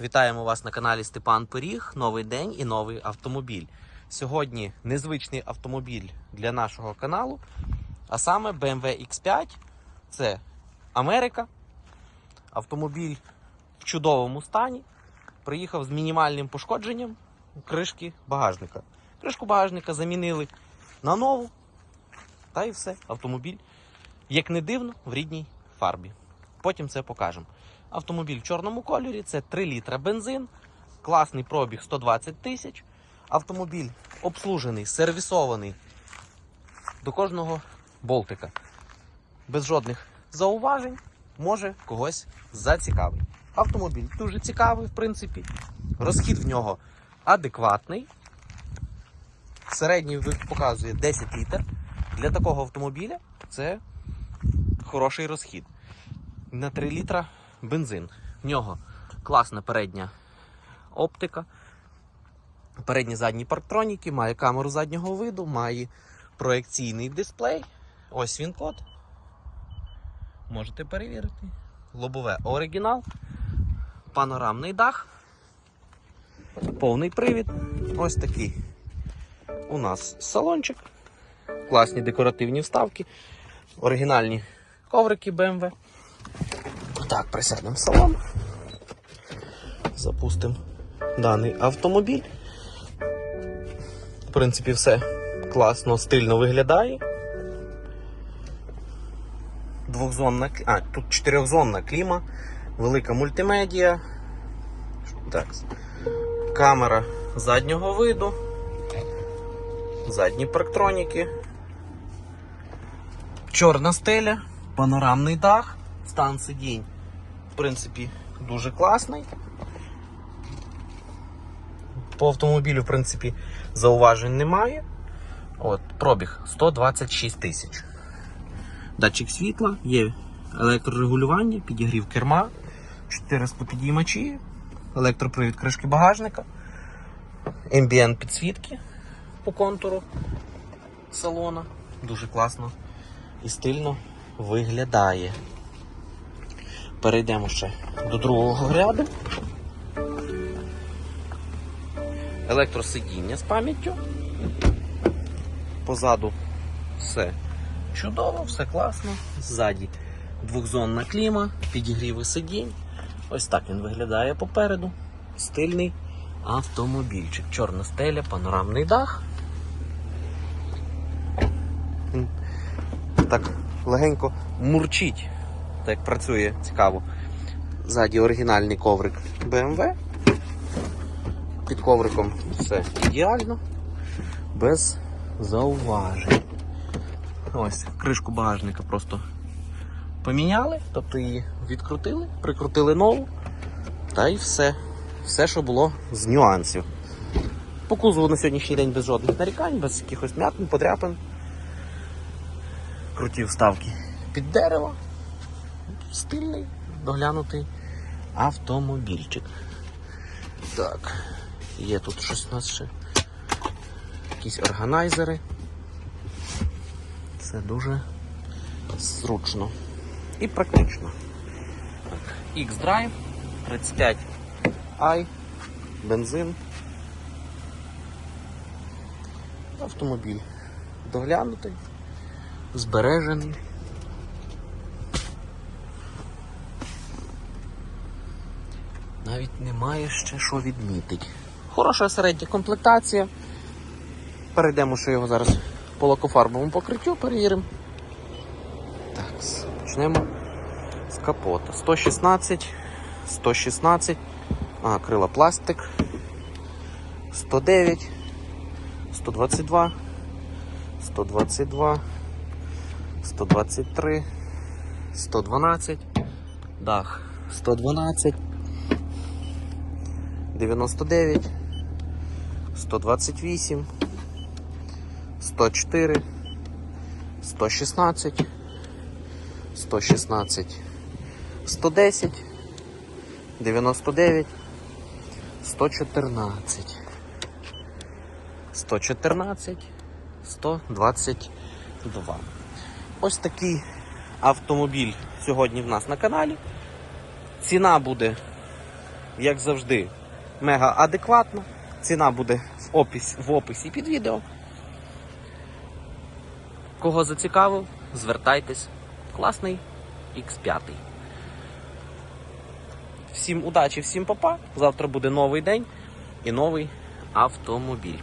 Вітаємо вас на каналі Степан Пиріг. Новий день і новий автомобіль. Сьогодні незвичний автомобіль для нашого каналу, а саме BMW X5. Це Америка. Автомобіль в чудовому стані. Приїхав з мінімальним пошкодженням кришки багажника. Кришку багажника замінили на нову. Та і все. Автомобіль, як не дивно, в рідній фарбі. Потім це покажемо. Автомобіль в чорному кольорі, це 3 літра бензин, класний пробіг 120 тисяч. Автомобіль обслужений, сервісований до кожного болтика. Без жодних зауважень може когось зацікавить. Автомобіль дуже цікавий, в принципі. Розхід в нього адекватний. Середній показує 10 літр. Для такого автомобіля це хороший розхід. На 3 літра бензин. В нього класна передня оптика. Передні задні парктроніки, має камеру заднього виду, має проекційний дисплей. Ось він код. Можете перевірити. Лобове оригінал, панорамний дах, повний привід. Ось такий у нас салончик. Класні декоративні вставки, оригінальні коврики BMW. Так, присядемо в салон. Запустимо даний автомобіль. В принципі, все класно, стильно виглядає. Двохзонна, а, тут чотирьохзонна кліма, велика мультимедіа. Так. Камера заднього виду, задні парктроніки, чорна стеля, панорамний дах, стан сидінь, в принципі, дуже класний. По автомобілю, в принципі, зауважень немає. От, пробіг 126 тисяч. Датчик світла, є електрорегулювання, підігрів керма, 4 склопідіймачі, електропривід кришки багажника, ambient підсвітки по контуру салона. Дуже класно і стильно виглядає. Перейдемо ще до другого ряду. Електросидіння з пам'яттю. Позаду все чудово, все класно. Ззаді двохзонна кліма, підігріви сидінь. Ось так він виглядає попереду. Стильний автомобільчик. Чорна стеля, панорамний дах. Так легенько мурчить. Так як працює цікаво. Ззаді оригінальний коврик BMW. Під ковриком все ідеально, без зауважень. Ось, кришку багажника просто поміняли, тобто її відкрутили, прикрутили нову, та й все. Все, що було з нюансів. По кузову на сьогоднішній день без жодних нарікань, без якихось м'ятин, подряпин. Круті вставки під дерево. Стильний, доглянутий автомобільчик. Так, є тут щось у нас ще. Якісь органайзери. Це дуже зручно і практично. X-Drive 35i, бензин. Автомобіль доглянутий, збережений. Навіть немає ще що відмітити. Хороша середня комплектація. Перейдемо ще його зараз по лакофарбовому покриттю, перевіримо. Так, почнемо з капота. 116, 116, а, крила пластик, 109, 122, 122, 123, 112, дах 112, 99, 128, 104, 116, 116, 110, 99, 114, 114, 122. Ось такий автомобіль сьогодні в нас на каналі. Ціна буде як завжди, мега адекватно. Ціна буде в описі, в описі під відео. Кого зацікавив, звертайтесь. Класний X5. Всім удачі, всім папа. Завтра буде новий день і новий автомобіль.